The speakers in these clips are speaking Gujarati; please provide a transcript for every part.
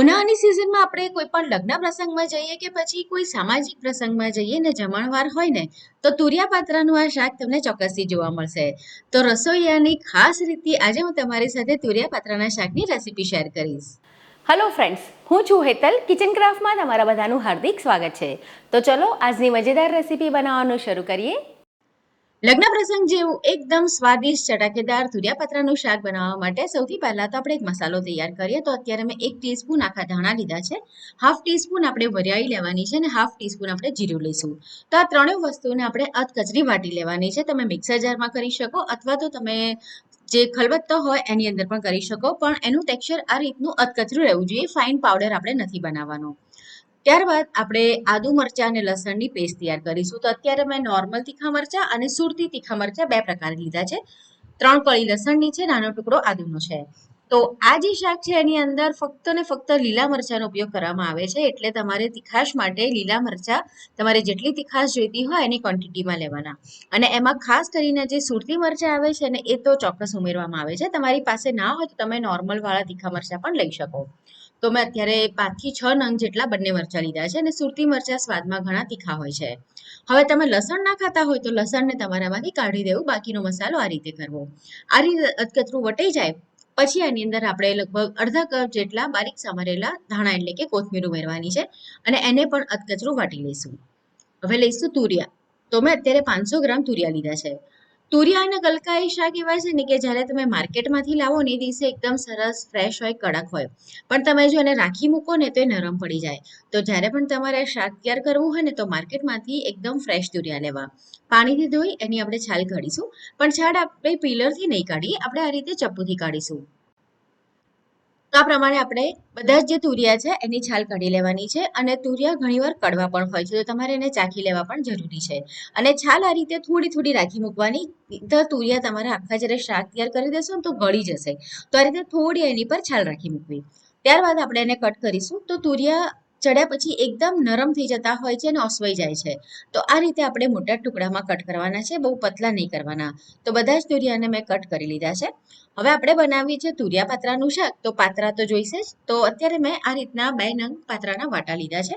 ઉનાળાની સિઝનમાં આપણે કોઈ પણ લગ્ન પ્રસંગમાં જઈએ કે પછી કોઈ સામાજિક પ્રસંગમાં જઈએ ને જમણવાર હોય ને, તો તુરિયા પાત્રાનું આ શાક તમને ચોક્કસથી જોવા મળશે. તો રસોઈયાની ખાસ રીતથી આજે હું તમારી સાથે તુરિયા પાત્રાના શાકની રેસીપી શેર કરીશ. હલો ફ્રેન્ડ્સ હું છું હેતલ કિચન ક્રાફ્ટમાં તમારા બધાનું હાર્દિક સ્વાગત છે. તો ચલો આજની મજેદાર રેસીપી બનાવવાનું શરૂ કરીએ. લગ્ન પ્રસંગ જેવું એકદમ સ્વાદિષ્ટ ચટાકેદાર તુરિયા પાત્રાનું શાક બનાવવા માટે સૌથી પહેલાં તો આપણે એક મસાલો તૈયાર કરીએ. તો અત્યારે મેં એક ટીસ્પૂન આખા ધાણા લીધા છે. હાફ ટીસ્પૂન આપણે વરિયાળી લેવાની છે અને હાફ ટીસ્પૂન આપણે જીરું લઈશું. તો આ ત્રણેય વસ્તુને આપણે અધકચરી વાટી લેવાની છે. તમે મિક્સર જારમાં કરી શકો અથવા તો તમે જે ખલબત્તો હોય એની અંદર પણ કરી શકો. પણ એનું ટેક્સચર આ રીતનું અધકચરું રહેવું જોઈએ. ફાઇન પાવડર આપણે નથી બનાવવાનો. ત્યારબાદ આપણે આદુ મરચાં અને લસણની પેસ્ટ તૈયાર કરીશું. તો અત્યારે મેં નોર્મલ તીખા મરચાં અને સુરતી તીખા મરચાં બે પ્રકારે લીધા છે. ત્રણ કળી લસણની છે, નાનો ટુકડો આદુનો છે. તો આ જે શાક છે, એની અંદર ફક્ત ને ફક્ત લીલા મરચાંનો ઉપયોગ કરવામાં આવે છે. એટલે તમારે તીખાશ માટે લીલા મરચાં તમારે જેટલી તીખાશ જોઈતી હોય એની ક્વોન્ટિટીમાં લેવાના. અને એમાં ખાસ કરીને જે સુરતી મરચાં આવે છે ને, એ તો ચોક્કસ ઉમેરવામાં આવે છે. તમારી પાસે ના હોય તો તમે નોર્મલ વાળા તીખા મરચાં પણ લઈ શકો. તો મેં અત્યારે પાંચથી છ નંગ જેટલા બંને મરચાં લીધા છે અને સુરતી મરચાં સ્વાદમાં ઘણા તીખા હોય છે. હવે તમે લસણ ના ખાતા હોય તો લસણને તમારામાંથી કાઢી દેવું. બાકીનો મસાલો આ રીતે કરવો. આ રીતે અધકચરું વટાઈ જાય પછી આની અંદર આપણે લગભગ અડધા કપ જેટલા બારીક સમારેલા ધાણા એટલે કે કોથમીર ઉમેરવાની છે અને એને પણ અધકચરું વાટી લઈશું. હવે લઈશું તુરિયા. તો મેં અત્યારે પાંચસો ગ્રામ તુરિયા લીધા છે. તુરિયા અને ગલકા એ શાક એવા છે ને કે જ્યારે તમે માર્કેટમાંથી લાવો ને એ દિવસે એકદમ સરસ ફ્રેશ હોય, કડક હોય. પણ તમે જો એને રાખી મૂકો ને તો એ નરમ પડી જાય. તો જ્યારે પણ તમારે શાક તૈયાર કરવું હોય ને તો માર્કેટમાંથી એકદમ ફ્રેશ તુરિયા લેવા. પાણીથી ધોઈ એની આપણે છાલ કાઢીશું. પણ છાલ આપણે પીલરથી નહીં કાઢીએ, આપણે આ રીતે ચપ્પુથી કાઢીશું. તો આ પ્રમાણે આપણે બધા જ જે તુરિયા છે એની છાલ કાઢી લેવાની છે અને તુરિયા ઘણીવાર કડવા પણ હોય છે, તો તમારે એને ચાખી લેવા પણ જરૂરી છે. અને છાલ આ રીતે થોડી થોડી રાખી મૂકવાની, તો તુરિયા તમારે આખા જ્યારે શાક તૈયાર કરી દેશો તો ગળી જશે. તો આ રીતે થોડી એની પર છાલ રાખી મૂકવી. ત્યારબાદ આપણે એને કટ કરીશું, તો તુરિયા ચડ્યા પછી એકદમ નરમ થઈ જતા હોય છે અને ઓસવાઈ જાય છે. તો આ રીતે આપણે મોટા ટુકડામાં કટ કરવાના છે, બહુ પતલા નહીં કરવાના. તો બધા જ તુરિયાને મેં કટ કરી લીધા છે. હવે આપણે બનાવીએ છીએ તુરિયા પાત્રાનું શાક. તો પાત્રા તો જોઈશે જ. તો અત્યારે મેં આ રીતના બે નંગ પાત્રાના વાટા લીધા છે.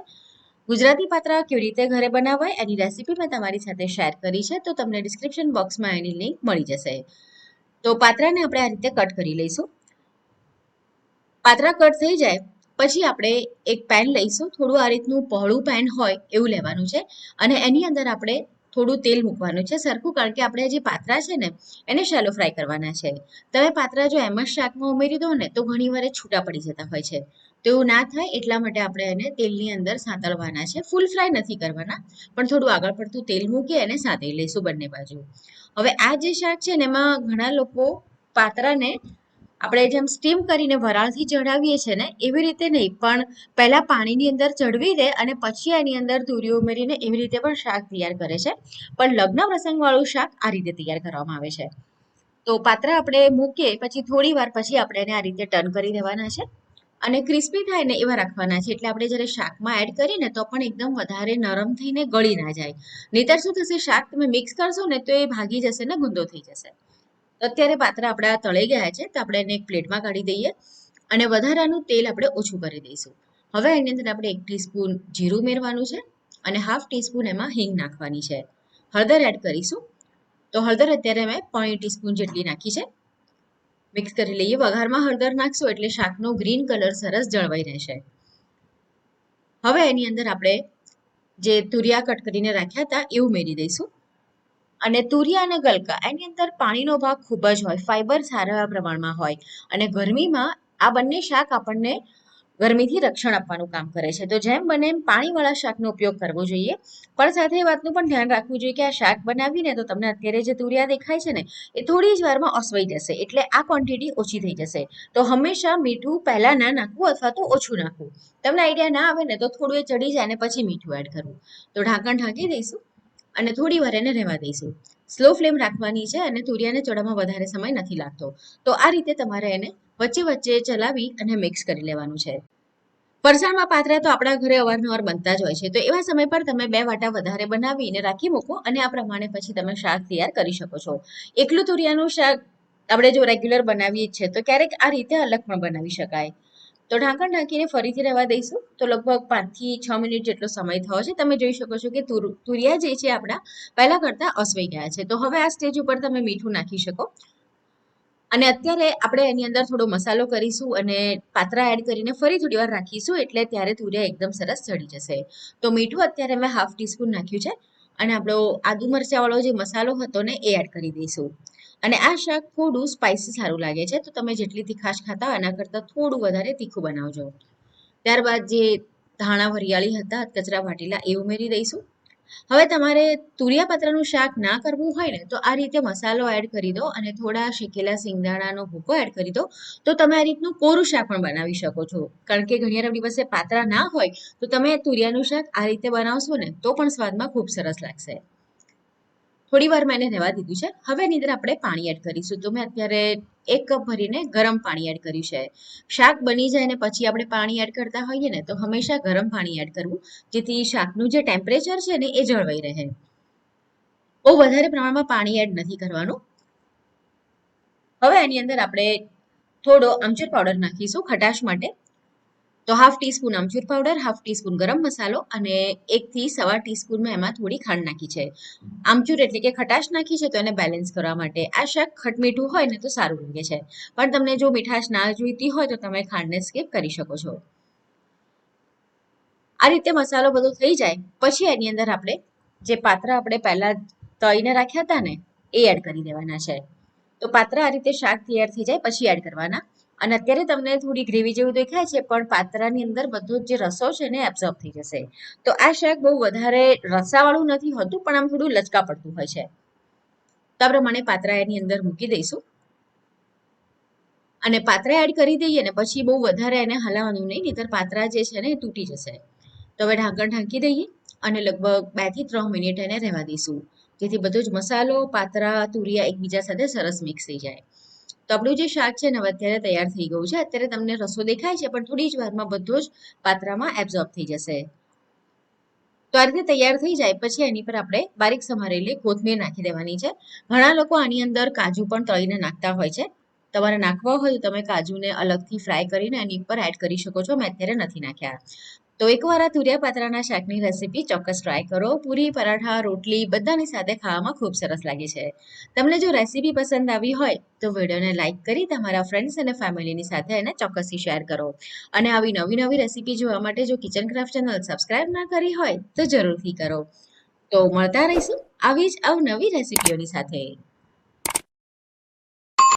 ગુજરાતી પાત્રા કેવી રીતે ઘરે બનાવાય એની રેસીપી મેં તમારી સાથે શેર કરી છે. તો તમને ડિસ્ક્રિપ્શન બોક્સમાં એની લિંક મળી જશે. તો પાત્રાને આપણે આ રીતે કટ કરી લઈશું. પાત્રા કટ થઈ જાય પછી આપણે એક પેન લઈશું. થોડું આ રીતનું પહોળું પેન હોય એવું લેવાનું છે. અને એની અંદર આપણે થોડું તેલ મૂકવાનું છે. સરખું કારણ કે આપણે જે પાત્રા છે ને, એને શેલો ફ્રાય કરવાના છે. તમે પાત્રા જો એમ જ શાકમાં ઉમેરી દો ને, તો ઘણી વાર છૂટા પડી જતા હોય છે. તો એવું ના થાય, એટલા માટે આપણે એને તેલની અંદર સાંતળવાના છે. ફૂલ ફ્રાય નથી કરવાના, પણ થોડું આગળ પડતું તેલ મૂકી અને સાંતળી લઈશું બંને બાજુ. હવે આ જે શાક છે ને, એમાં ઘણા લોકો પાત્રાને આપણે જેમ સ્ટીમ કરીને વરાળથી ચઢાવીએ છીએ ને, એવી રીતે નહીં, પણ પહેલાં પાણીની અંદર ચડવી દે અને પછી એની અંદર તુરીઓ ઉમેરીને એવી રીતે પણ શાક તૈયાર કરે છે. પણ લગ્ન પ્રસંગવાળું શાક આ રીતે તૈયાર કરવામાં આવે છે. તો પાત્ર આપણે મૂકીએ, પછી થોડી વાર પછી આપણે એને આ રીતે ટર્ન કરી દેવાના છે અને ક્રિસ્પી થાય ને એવા રાખવાના છે. એટલે આપણે જ્યારે શાકમાં એડ કરીએ ને તો પણ એકદમ વધારે નરમ થઈને ગળી ના જાય. નહીતર શું થશે, શાક તમે મિક્સ કરશો ને તો એ ભાગી જશે ને ગુંદો થઈ જશે. અત્યારે પાત્રા આપણા તળાઈ ગયા છે તો આપણે એને એક પ્લેટમાં કાઢી દઈએ અને વધારાનું તેલ આપણે ઓછું કરી દઈશું. હવે એની અંદર આપણે એક ટીસ્પૂન જીરું ઉમેરવાનું છે અને હાફ ટીસ્પૂન એમાં હિંગ નાખવાની છે. હળદર એડ કરીશું. તો હળદર અત્યારે મેં પોણી ટીસ્પૂન જેટલી નાખી છે. મિક્સ કરી લઈએ. વઘારમાં હળદર નાખશું એટલે શાકનો ગ્રીન કલર સરસ જળવાઈ રહેશે. હવે એની અંદર આપણે જે તુરિયા કટ કરીને રાખ્યા હતા એ ઉમેરી દઈશું. અને તુરિયા અને ગલકા એની અંદર પાણીનો ભાગ ખૂબ જ હોય ફાઈબર સારા પ્રમાણમાં હોય. અને ગરમીમાં આ બંને શાક આપણને ગરમીથી રક્ષણ આપવાનું કામ કરે છે. તો જેમ બને એમ પાણીવાળા શાકનો ઉપયોગ કરવો જોઈએ. પણ સાથે એ વાતનું પણ ધ્યાન રાખવું જોઈએ કે આ શાક બનાવીને તો તમને અત્યારે જે તુરિયા દેખાય છે ને, એ થોડી જ વારમાં ઓસવાઈ જશે. એટલે આ ક્વોન્ટિટી ઓછી થઈ જશે. તો હંમેશા મીઠું પહેલાં ના નાખવું અથવા તો ઓછું નાખવું. તમને આઈડિયા ના આવે ને તો થોડું એ ચડી જાય ને પછી મીઠું એડ કરવું. તો ઢાંકણ ઢાંકી દઈશું. અને થોડી વાર એને રહેવા દઈશું. સ્લો ફ્લેમ રાખવાની છે અને તુરિયાને ચડવામાં વધારે સમય નથી લાગતો. તો આ રીતે તમારે એને વચ્ચે વચ્ચે ચલાવી અને મિક્સ કરી લેવાનું છે. ફરસાણમાં પાત્રા તો આપણા ઘરે અવારનવાર બનતા જ હોય છે. તો એવા સમય પર તમે બે વાટા વધારે બનાવીને રાખી મૂકો અને આ પ્રમાણે પછી તમે શાક તૈયાર કરી શકો છો. એકલું તુરિયાનું શાક આપણે જો રેગ્યુલર બનાવીએ જ છે, તો ક્યારેક આ રીતે અલગ પણ બનાવી શકાય. તો ઢાંકણ ઢાંકીને ફરીથી રહેવા દઈશું. તો લગભગ પાંચથી છ મિનિટ જેટલો સમય થયો છે. તમે જોઈ શકો છો કે તુર- તુરિયા જે છે આપણા પહેલા કરતાં અસવાઈ ગયા છે. તો હવે આ સ્ટેજ ઉપર તમે મીઠું નાખી શકો. અને અત્યારે આપણે એની અંદર થોડો મસાલો કરીશું અને પાત્રા એડ કરીને ફરી થોડી વાર રાખીશું એટલે ત્યારે તુરિયા એકદમ સરસ ચડી જશે. તો મીઠું અત્યારે મેં હાફ ટીસ્પૂન નાખ્યું છે. અને આપણો આદુ મરચાવાળો જે મસાલો હતો ને એ એડ કરી દઈશું. અને આ શાક થોડું સ્પાઇસી સારું લાગે છે, તો તમે જેટલી તીખાશ ખાતા હોય એના કરતાં થોડું વધારે તીખું બનાવજો. ત્યારબાદ જે ધાણા વરિયાળી હતા, કચરા વાટીલા, એ ઉમેરી દઈશું. હવે તમારે તુરિયા પાત્રાનું શાક ના કરવું હોય ને, તો આ રીતે મસાલો એડ કરી દો અને થોડા શેકેલા સિંગદાણાનો ભૂકો એડ કરી દો, તો તમે આ રીતનું કોરું શાક પણ બનાવી શકો છો. કારણ કે ઘણી વાર આપણી પાસે પાત્રા ના હોય, તો તમે તુરિયાનું શાક આ રીતે બનાવશો ને, તો પણ સ્વાદમાં ખૂબ સરસ લાગશે. થોડી વાર મેં એને રહેવા દીધું છે. હવે એની અંદર આપણે પાણી એડ કરીશું. તો મેં અત્યારે એક કપ ભરીને ગરમ પાણી એડ કર્યું છે. શાક બની જાય ને પછી આપણે પાણી એડ કરતા હોઈએ ને, તો હંમેશા ગરમ પાણી એડ કરવું, જેથી શાકનું જે ટેમ્પરેચર છે ને એ જળવાઈ રહે. બહુ વધારે પ્રમાણમાં પાણી એડ નથી કરવાનું. હવે એની અંદર આપણે થોડો આમચૂર પાવડર નાખીશું ખટાશ માટે. તો half teaspoon amchur powder half teaspoon ગરમ મસાલો અને એકથી સવા ટીસ્પૂનમાં એમાં થોડી ખાંડ નાખી છે. આમચૂર એટલે કે ખટાશ નાખી છે તો એને બેલેન્સ કરવા માટે. આ શાક ખટમીઠું હોય ને તો સારું લાગે છે. પણ તમને જો મીઠાશ ના જોઈતી હોય તો તમે ખાંડને સ્કીપ કરી શકો છો. આ રીતે મસાલો બધો થઈ જાય. પછી એની અંદર આપણે જે પાત્રા આપણે પહેલાં તળીને રાખ્યા હતા ને, એ એડ કરી દેવાના છે. તો પાત્રા આ રીતે શાક તૈયાર થઈ જાય, પછી એડ કરવાના. અને અત્યારે તમને થોડી ગ્રેવી જેવું દેખાય છે, પણ પાત્રાની અંદર બધો જ રસો છે ને એબ્ઝોર્બ થઈ જશે. તો આ શાક બહુ વધારે રસાવાળું નથી હોતું, પણ આમ થોડું લચકા પડતું હોય છે. તો આ પ્રમાણે પાત્રા એની અંદર મૂકી દઈશું. અને પાત્રા એડ કરી દઈએ ને, પછી બહુ વધારે એને હલાવવાનું નહીં, નહીતર પાત્રા જે છે ને, એ તૂટી જશે. તો હવે ઢાંકણ ઢાંકી દઈએ અને લગભગ બેથી ત્રણ મિનિટ એને રહેવા દઈશું. જેથી બધો જ મસાલો, પાત્રા, તુરિયા એકબીજા સાથે સરસ મિક્સ થઈ જાય. તો આપણું જે શાક છે ને અત્યારે તૈયાર થઈ ગયું છે. અત્યારે તમને રસો દેખાય છે, પણ થોડી જ વારમાં બધો જ પાત્રામાં એબ્ઝોર્બ થઈ જશે. તો આ રીતે તૈયાર થઈ જાય, પછી એની પર આપણે બારીક સમારેલી કોથમીર નાખી દેવાની છે. ઘણા લોકો આની અંદર કાજુ પણ તળીને નાખતા હોય છે. તમારે નાખવા હોય તો તમે કાજુને અલગથી ફ્રાય કરીને એની પર એડ કરી શકો છો. મેં અત્યારે નથી નાખ્યા. તો એકવાર આ તુરિયા પાત્રાના શાકની રેસીપી ચોક્કસ ટ્રાય કરો. પૂરી, પરાઠા, રોટલી બધાની સાથે ખાવામાં ખૂબ સરસ લાગે છે. તમને જો રેસીપી પસંદ આવી હોય તો વિડીયોને લાઇક કરી તમારા ફ્રેન્ડ્સ અને ફેમિલીની સાથે એને ચોક્કસથી શેર કરો. અને આવી નવી નવી રેસીપી જોવા માટે જો કિચન ક્રાફ્ટ ચેનલ સબસ્ક્રાઇબ ના કરી હોય તો જરૂરથી કરો. તો મળતા રહીશું આવી જ અવનવી રેસીપીઓની સાથે.